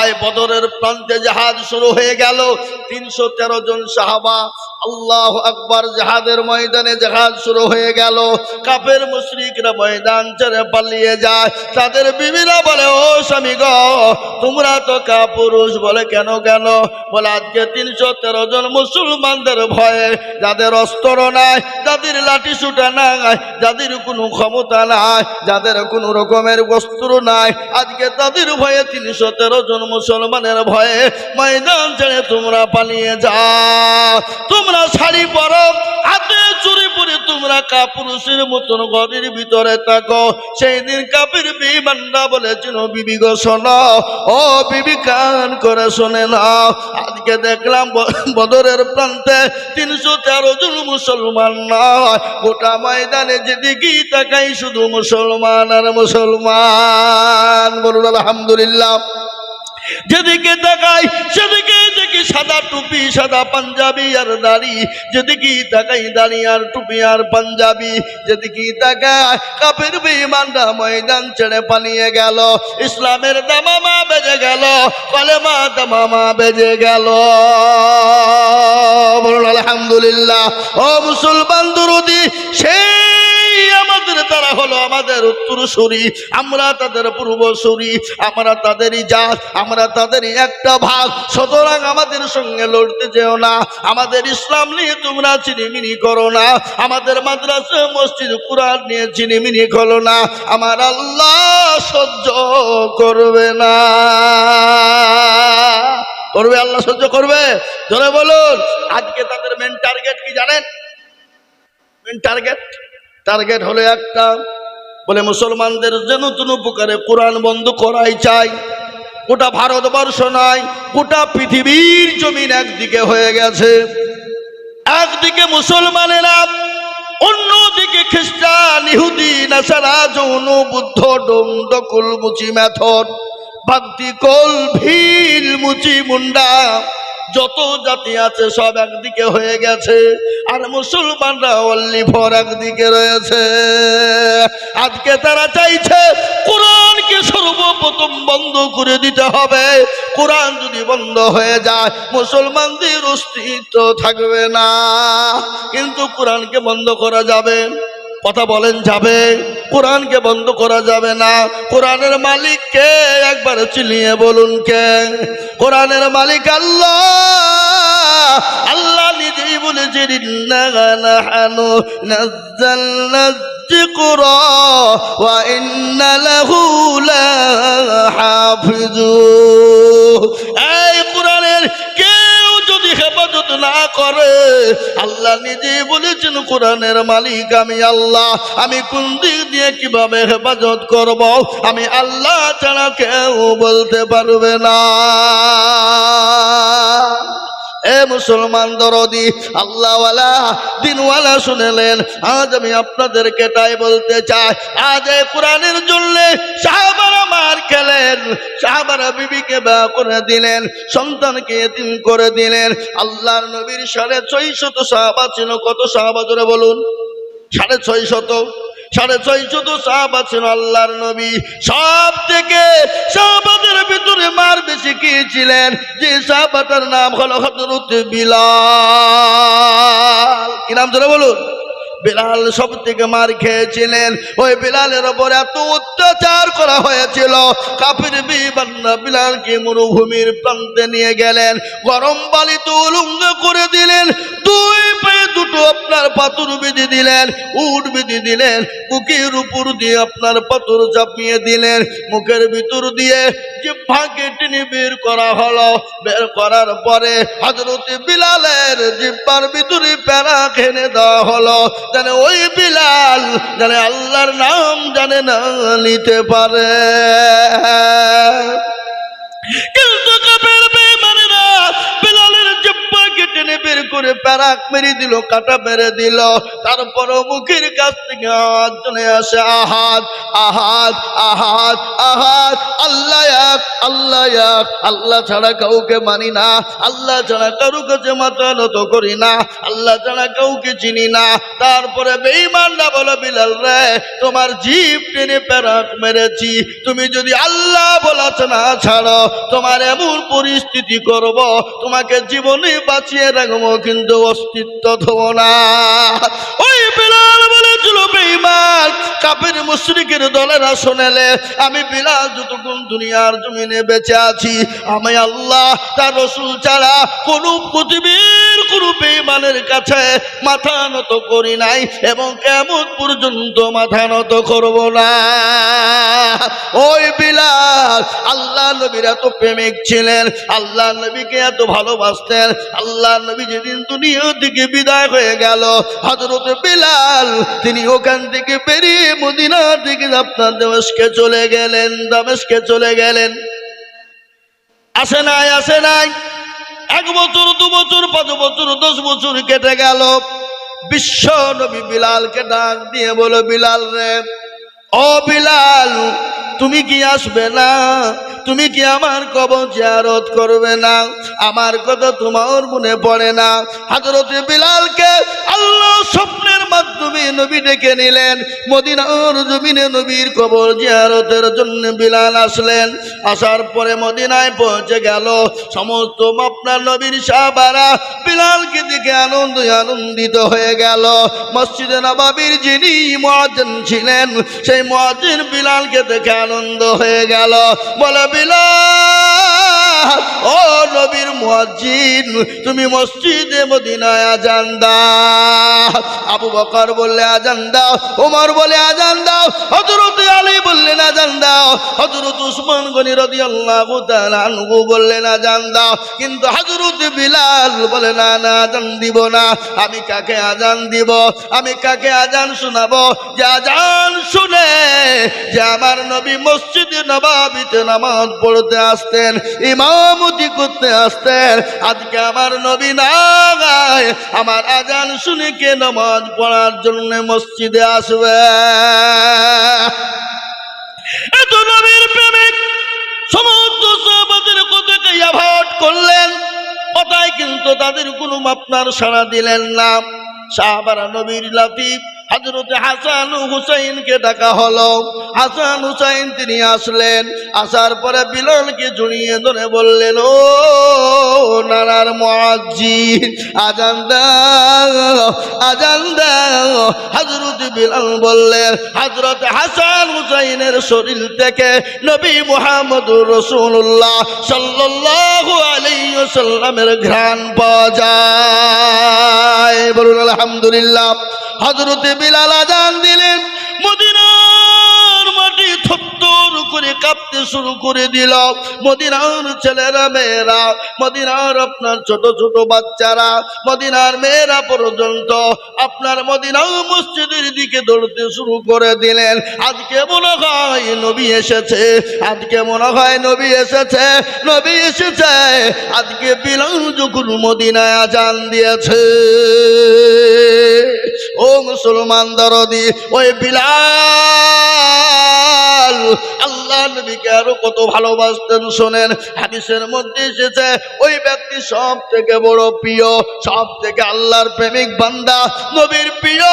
আয় বদরের প্রান্তে জাহাজ শুরু হয়ে গেল। তিনশো তেরো জন সাহাবা আল্লাহ আকবর জাহাদের ময়দানে জাহাজ শুরু হয়ে গেল। কাপের মুশরিকরা ময়দান ছেড়ে পালিয়ে যায়। তাদের বিবিরা বলে, ও স্বামী গ, তোমরা তো কাপুরুষ বলে কেন কেন? বলে, আজকে তিনশো তেরো জন মুসলমানদের ভয়ে যাদের অস্ত্র নাই, যাদের লাঠি সুটা নাই, যাদের কোনো ক্ষমতা নাই, যাদের কোনো রকমের বস্ত্র নাই, আজকে তাদের ভয়ে তিনশো তেরো জন মুসলমানের ভয়ে ময়দান ছেড়ে তোমরা পালিয়ে যাও। তোমরা শাড়ি পরো, হাতে চুরি পরে তোমরা কাপুরুষের মতন ঘরের ভিতরে থাকো। সেই দিন কাপের বিমানটা বলেছিল, বিবি গো, শোনো। ও বিবি, কান করে শোনে নাও। আজকে দেখলাম বদরের প্রান্তে তিনশো তেরো জন মুসলমান নয়। গোটা ময়দানে যেদিকেই তাকাই শুধু মুসলমান আর মুসলমান। বলুন, আলহামদুলিল্লাহ। যেদিকে তাকাই, সেদিকে দেখি সাদা টুপি, সাদা পাঞ্জাবি আর দাড়ি। যেদিকে তাকাই, দাড়ি আর টুপি আর পাঞ্জাবি। যেদিকে তাকাই কাপের বেঈমানরা ময়দান ছেড়ে পালিয়ে গেল। ইসলামের দামামা বেজে গেল, কলেমা দামামা বেজে গেল। আলহামদুলিল্লাহ। ও মুসলমান দুরুদি, সেই তারা হলো আমাদের উত্তরসূরি, আমরা তাদের পূর্বসূরি, আমরা তাদেরই জাত, আমরা তাদেরই একটা ভাগ। সুতরাং আমাদের সঙ্গে লড়তে যেও না, আমাদের ইসলাম নিয়ে তোমরা চিনিমিনি করো না, আমাদের মাদ্রাসা, মসজিদ, কুরআন নিয়ে চিনিমিনি করো না, আমার আল্লাহ সহ্য করবে না। করবে আল্লাহ সহ্য করবে? ধরে বলুন। আজকে তাদের মেন টার্গেট কি জানেন? মেন টার্গেট টার্গেট হলো একটা, বলে মুসলমানদের যে নতুন উপকারে কোরআন বন্ধ করাই চাই। গোটা ভারতবর্ষ নয়, গোটা পৃথিবীর জমিন একদিকে হয়ে গেছে। একদিকে মুসলমানেরা, অন্যদিকে খ্রিস্টান, ইহুদি, নাসারা, যৌন, বুদ্ধ, ডোম দকুল মুচি ভক্তি কল ভিল মুচি, মুন্ডা। যত জাতি আছে সব একদিকে হয়ে গেছে, আর মুসলমানরা অল্লি ভর একদিকে রয়েছে। আজকে তারা চাইছে, কোরআনকে সর্বপ্রথম বন্ধ করে দিতে হবে। কোরআন যদি বন্ধ হয়ে যায়, মুসলমানদের অস্তিত্ব থাকবে না। কিন্তু কোরআনকে বন্ধ করা যাবে কথা বলেন যাবে, কোরআনকে বন্ধ করা যাবে না। কোরআনের মালিককে একবার চিনিয়ে বলুন কে? কোরআনের মালিক আল্লাহ। আল্লাহ নিজেই বলেছেন এই কোরআনের যদি হেফাজত না করে। আল্লাহ নিজে বলেছেন, কোরআনের মালিক আমি আল্লাহ। আমি কোন দিক দিয়ে কীভাবে হেফাজত করব? আমি আল্লাহ ছাড়া কেউ বলতে পারবে না। এ মুসলমান দরদি, আল্লাহওয়ালা দিনওয়ালা শুনেলেন, আজ আমি আপনাদেরকে তাই বলতে চাই, আজ এই কোরআনের জন্য সাহাবারা মার খেলেন, সাহাবারা বিবিকে বা করে দিলেন, সন্তানকে এতিম করে দিলেন, আল্লাহর নবীর সাড়ে ছয় শত সাহাবা ছিল, কত সাহাবা ধরে বলুন? সাড়ে ছয় শত সাড়ে ছয় শত সাপ আছেন আল্লাহর নবী। সব থেকে সাহাবাদের ভিতরে মার বেশি কি ছিলেন? যে সাহাবাটার নাম হলো হজরত বিলাল। কি নাম ধরে বলুন? বিলাল সব থেকে মার খেয়েছিলেন। ওই বিলালের ওপর এত অত্যাচার করা হয়েছিল। কাফির বিবান্না বিলালকে মরুভূমির প্রান্তে নিয়ে গেলেন। গরম বালিতে উলঙ্গ করে দিলেন। দুই পায়ে দুটো আপনার পাথর বেঁধে দিলেন। উট বেঁধে দিলেন। বুকের উপর দিয়ে আপনার পাথর চাপিয়ে দিলেন। মুখের ভিতর দিয়ে যে ভাগে টেনে বের করা হলো, বের করার পরে হজরত বিলালের জিব্বার ভিতরে প্যারা খেনে দেওয়া হলো। জানে ওই বিলাল জানে আল্লাহর নাম জানে না নিতে পারে। কিন্তু জিব্বাকে টেনে বের করে প্যারাক মেরে দিল, কাটা মেরে দিল। তারপর মুখের কাছ থেকে আওয়াজ চলে আসে আহাদ আহাদ আহাদ আহাদ আল্লাহ এক আল্লাহ এক। আল্লাহ ছাড়া কাউকে মানি না। আল্লাহ ছাড়া কারও কাছে মাথা নত করি না। আল্লাহ ছাড়া কাউকে চিনি না। তারপরে বেঈমানরা বলে, বিলাল রে, তোমার জিভ টেনে প্যারাক মেরেছি। তুমি যদি আল্লাহ বলাছে না, ছাড়ো। তোমার এমন পরিস্থিতি করব, তোমাকে জীবনে বাঁচিয়ে কিন্তু অস্তিত্ব ধব না। ওই বিলাল বলেছিল বেঈমান কাপের মুশরিকের আমি বিলাল যতক্ষণ দুনিয়ার জমিনে বেঁচে আছি, আমি আল্লাহ, তার রসুল ছাড়া কোন পৃথিবীর কোন বেঈমানের কাছে মাথা নত করি নাই এবং কেমন পর্যন্ত মাথা নত করব না। ওই বিলাল আল্লাহ নবীর এত প্রেমিক ছিলেন, আল্লাহ নবীকে এত ভালোবাসতেন, আল্লাহ নবী যেদিন দুনিয়া থেকে বিদায় হয়ে গেল হজরত বিলাল, তিনি ওখান থেকে বেরিয়ে মদিনা থেকে আপনার দেশকে চলে গেলেন, দামেশকে চলে গেলেন। আসে নাই আসে নাই। এক বছর, দু বছর, পাঁচ বছর, দশ বছর কেটে গেল। বিশ্ব নবী বিলালকে ডাক দিয়ে বলো, বিলাল রে, ও বিলাল তুমি কি আসবে না? তুমি কি আমার কব জিয়ারত করবে না? আমার কথা তোমার মনে পড়ে না। হাজরতে বিলালকে স্বপ্নের মাধ্যমে নবী ডেকে নিলেন। মদিনার জমিনে নবীর কবর জিয়ারতের জন্য বিলাল আসলেন। আসার পরে মদিনায় পৌঁছে গেল। সমস্ত আপনার নবীর সাহাবারা বিলালকে দেখে আনন্দ আনন্দিত হয়ে গেল। মসজিদে নবাবির যিনি মহাজন ছিলেন, সেই মহাজিন বিলালকে দেখে আনন্দ হয়ে গেল। বলে, বিলাল ও নবীর মুয়াজ্জিন, তুমি মসজিদে মদিনায় আজান আবু বকর বললে আজান দাও। ওমর বলে আজান দাও। হযরত আলী বললেন আজান দাও। হযরত উসমান গনি রাদিয়াল্লাহু তাআলা আনহু বললেন আজান দাও। কিন্তু হযরত বিলাল বলে, না না আজান দিব না। আমি কাকে আজান দিব? আমি কাকে আজান শোনাবো? যে আজান শুনে যে আমার নবী মসজিদে নবাবিতে নামাজ পড়তে আসতেন ইমামতি করতে আসতেন। আজকে আমার নবী না গায়, আমার আজান শুনে কে নামাজ পড়ার জন্য মসজিদে আসবে? এত নবীর প্রেমিক সমস্ত সাহাবাদের কথাকে অ্যাভয়েড করলেন, কথায় কিন্তু তাদের কোনো আপনার সাড়া দিলেন না। সাহাবারা নবীর লাতিফ হজরত হাসান হুসাইনকে ডাকা হলো। হাসান হুসাইন তিনি আসলেন, আসার পরে বিলালকে জড়িয়ে ধরে বললেন, ও নানার মুয়াজ্জিন আজান আজান দাও। হজরত বিলাল বললেন হজরত হাসান হুসাইনের শরীর থেকে নবী মুহাম্মদ রসুল্লাহ সাল্লাল্লাহু আলাইহি সাল্লামের ঘ্রাণ পাওয়া যায়। বলুন, আলহামদুলিল্লাহ। হজরতে বিলাল আজান দিলেন, মদিনার মাটি থত্তর করে কাঁপতে শুরু করে দিল। মদিনার ছেলেরা, মেয়েরা, মদিনার আপনার ছোট ছোট বাচ্চারা, মদিনার মেয়েরা পর্যন্ত আপনার মদিনা মসজিদের দিকে দৌড়তে শুরু করে দিলেন। আজকে মনে হয় নবী এসেছে, আজকে মনে হয় নবী এসেছে নবী এসেছে। আজকে বিলাল যখন মদিনায় আজান দিয়েছে ও মুসলমান দরদি, ওই বিলাল, আল্লাহ নবীকে আরও কত ভালোবাসতেন, শোনেন, হাদিসের মধ্যে এসেছে, ওই ব্যক্তি সব থেকে বড় প্রিয় সব থেকে আল্লাহর প্রেমিক বান্দা, নবীর প্রিয়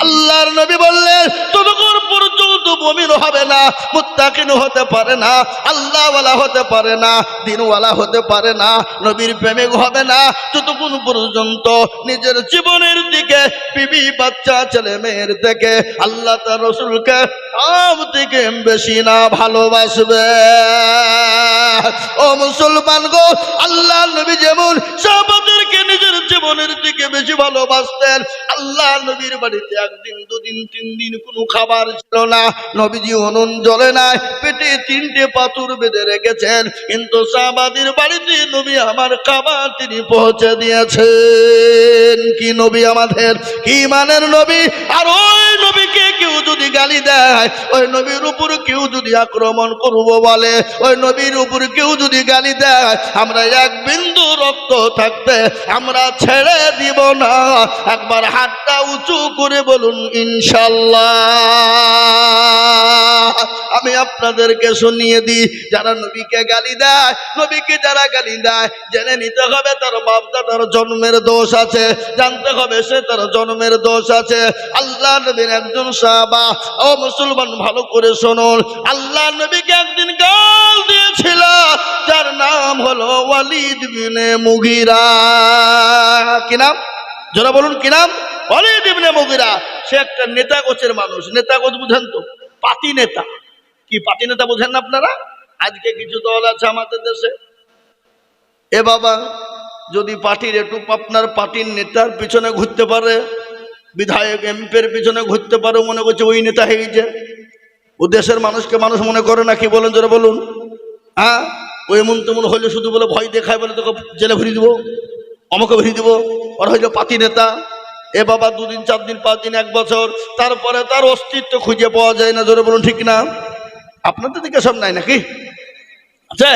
আল্লাহর নবী বললেন ততক্ষণ পর্যন্ত মুমিন হবে না মুত্তাকিন হতে পারে না, আল্লাহওয়ালা হতে পারে না, দিনওয়ালা হতে পারে না, নবীর প্রেমিক হবে না। যতক্ষণ পর্যন্ত নিজের জীবনের দিকে বিবি বাচ্চা, ছেলে মেয়ের থেকে আল্লাহ তার রসুলকে সব থেকে বেশি না ভালোবাসবে। ও মুসলমান গো, আল্লাহ নবী যেমন সাহাবাদেরকে নিজের জীবনের দিকে বেশি ভালোবাসতেন, আল্লাহ নবীর বাড়িতে একদিন, দুদিন, তিন দিন কোনো খাবার ছিল না নবীজি হনুন জলে নাই, পেটে তিনটে পাথর বেঁধে রেখেছেন। কিন্তু সাহাবাদের বাড়িতে নবী আমার খাবার তিনি পৌঁছে দিয়েছেন। কি নবী আমাদের? কি মানের নবী? আর ওই নবীকে কেউ যদি গালি দেয়, ওই নবীর উপর কেউ যদি আক্রমণ করব বলে, ওই নবীর উপর কেউ যদি গালি দেয়, আমরা এক বিন্দু রক্ত থাকতে আমরা ছেড়ে দিব না। একবার হাতটা উঁচু করে বলুন, ইনশাল্লাহ। আমি আপনাদেরকে শুনিয়ে দিই, যারা নবীকে গালি দেয়, নবীকে যারা গালি দেয়, জেনে নিতে হবে তার বাপ দাদার জন্মের দোষ আছে, জানতে হবে সে তার জন্মের দোষ আছে। আল্লাহ নবীর একজন সাহাবা, ও মুসলমান ভালো করে শুনুন, আল্লাহ নবীকে একদিন গাল দিয়েছিল, যার নাম হলো ওয়ালিদ বিনে মুগিরা। কি নাম? যারা বলুন, কি নাম? ওয়ালিদ ইবনে মুগিরা, সে একটা নেতা গোছের মানুষ নেতা গোছ বুঝেন তো, পাতি নেতা। কি পাতি নেতা বোঝেন না আপনারা? আজকে কিছু দল আছে আমাদের দেশে। এ বাবা, যদি পার্টির একটু আপনার পার্টির নেতার পিছনে ঘুরতে পারে, বিধায়ক, এমপির পিছনে ঘুরতে পারে, মনে করছে ওই নেতা হয়ে গেছে ও দেশের মানুষকে মানুষ মনে করে না, কি বলেন যারা বলুন। হ্যাঁ? ও এমন তেমন হইলে শুধু বলে ভয় দেখায় বলে তোকে জেলে ভরিয়ে দিব আমাকে ভরিয়ে দিব। ওরা হইল পাতি নেতা। এ বাবা, দুদিন চার দিন পাঁচ দিন এক বছর। তারপরে তার অস্তিত্ব খুঁজে পাওয়া যায় না, জোরে বলুন, ঠিক না? আপনাদের দিকে সব নাই নাকি? আছে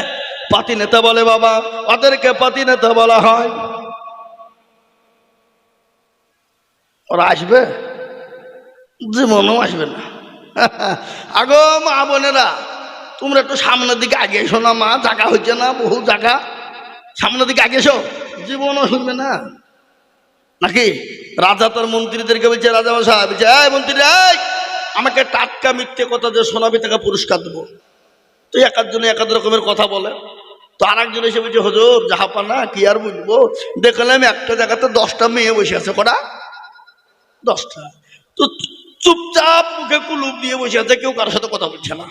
পাতি নেতা বলে বাবা, ওদেরকে পাতি নেতা বলা হয়। ওরা আসবে? জীবনও আসবে না। আগো মা বোনেরা, তোমরা একটু সামনের দিকে আগে এসো না মা, জায়গা হচ্ছে না, বহু জায়গা। সামনের দিকে আগে এসো, জীবনও শুনবে না। নাকি? রাজা তার মন্ত্রীদেরকে বলছে রাজা মশাই বলছে, এই মন্ত্রী আমাকে টাটকা মিথ্যে কথা যে শোনাবি তাকে পুরস্কার দেবো। তো এক একজনে এক এক রকমের কথা বলে। তো আর একজন এসে বলছে, হজুর, জাহাপানা, কি আর বুঝব? দেখলাম একটা জায়গাতে দশটা মেয়ে বসে আছে, কটা? দশটা। তো চুপচাপ মুখে কুলুপ দিয়ে বসে আছে, কেউ কারোর সাথে কথা বলছে না।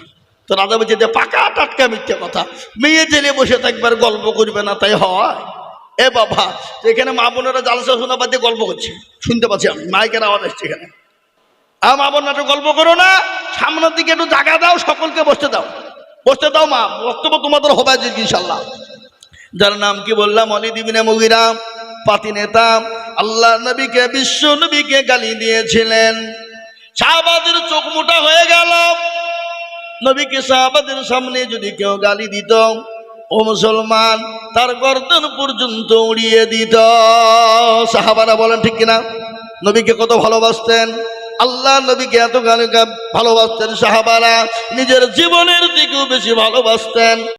তো রাজা বলছে যে পাকা টাটকা মিথ্যে কথা। মেয়ে জেলে বসে থাকবার গল্প করবে না, তাই হয়? এ বাবা এখানে মা বোনেরা জালসা শোনা বাদ দিয়ে গল্প করছে। শুনতে পাচ্ছি আমি, মাইকের আওয়াজ আসছে এখানে। মা বোন একটু গল্প করো না, সামনের দিকে একটু জায়গা দাও, সকলকে বসতে দাও। বসতে দাও মা, বক্তব্য তোমাদের হবে ইনশাল্লাহ। যার নাম কি বললাম? অলি দিবিনে মুগিরাম, পাতি নেতা, আল্লাহ নবীকে, বিশ্ব নবীকে গালি দিয়েছিলেন। শাহবাদের চোখ মোটা হয়ে গেল। নবীকে শাহবাদের সামনে যদি কেউ গালি দিত, ও মুসলমান, তার গর্দন পর্যন্ত উড়িয়ে দিত। সাহাবারা বলেন, ঠিক কিনা? নবীকে কত ভালোবাসতেন। আল্লাহ নবীকে এত গান ভালোবাসতেন সাহাবারা। নিজের জীবনের দিকেও বেশি ভালোবাসতেন।